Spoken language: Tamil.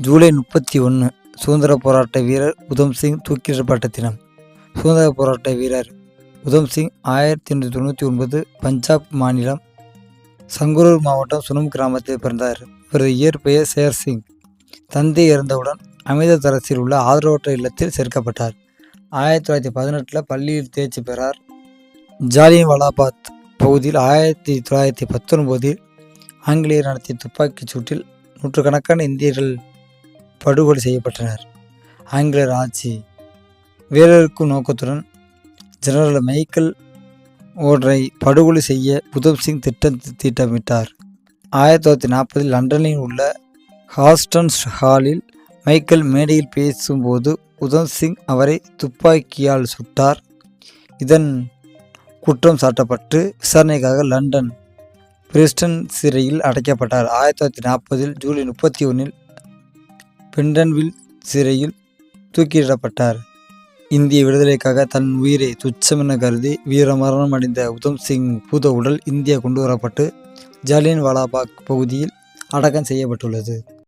ஜூலை முப்பத்தி ஒன்று சுதந்திர போராட்ட வீரர் உதம் சிங் தினம். சுதந்திர போராட்ட வீரர் உதம் சிங் ஆயிரத்தி எண்ணூற்றி தொண்ணூற்றி ஒன்பது பஞ்சாப் மாநிலம் சங்கரூர் மாவட்டம் சுனம் கிராமத்தில் பிறந்தார். இவரது இயற்பெயர் சேர் சிங். தந்தை இறந்தவுடன் அமிர்தசரஸில் உள்ள ஆதரவற்ற இல்லத்தில் சேர்க்கப்பட்டார். ஆயிரத்தி தொள்ளாயிரத்தி பதினெட்டில் பள்ளியில் தேர்ச்சி பெறார். ஜாலியன் வலாபாத் பகுதியில் ஆயிரத்தி தொள்ளாயிரத்தி பத்தொன்பதில் ஆங்கிலேயர் நடத்திய துப்பாக்கிச் சூட்டில் நூற்றுக்கணக்கான இந்தியர்கள் படுகொலை செய்யப்பட்டனர். ஆங்கிலேயர் ஆட்சி வீரருக்கும் நோக்கத்துடன் ஜெனரல் மைக்கேல் ஓடரை படுகொலை செய்ய உதம் சிங் திட்டம் திட்டமிட்டார். ஆயிரத்தி தொள்ளாயிரத்தி நாற்பதில் லண்டனில் உள்ள ஹாஸ்டன்ஸ் ஹாலில் மைக்கேல் மேடையில் பேசும்போது உதம் சிங் அவரை துப்பாக்கியால் சுட்டார். இதன் குற்றம் சாட்டப்பட்டு விசாரணைக்காக லண்டன் பிரிஸ்டன் சிறையில் அடைக்கப்பட்டார். ஆயிரத்தி தொள்ளாயிரத்தி நாற்பதில் ஜூலை முப்பத்தி ஒன்றில் பெண்டன்வில் சிறையில் தூக்கிலிடப்பட்டார். இந்திய விடுதலைக்காக தன் உயிரை துச்சமென கருதி வீரமரணம் அடைந்த உதம் சிங் பூத உடல் இந்தியா கொண்டு வரப்பட்டு ஜாலியன் வாலாபாக் பகுதியில் அடக்கம் செய்யப்பட்டுள்ளது.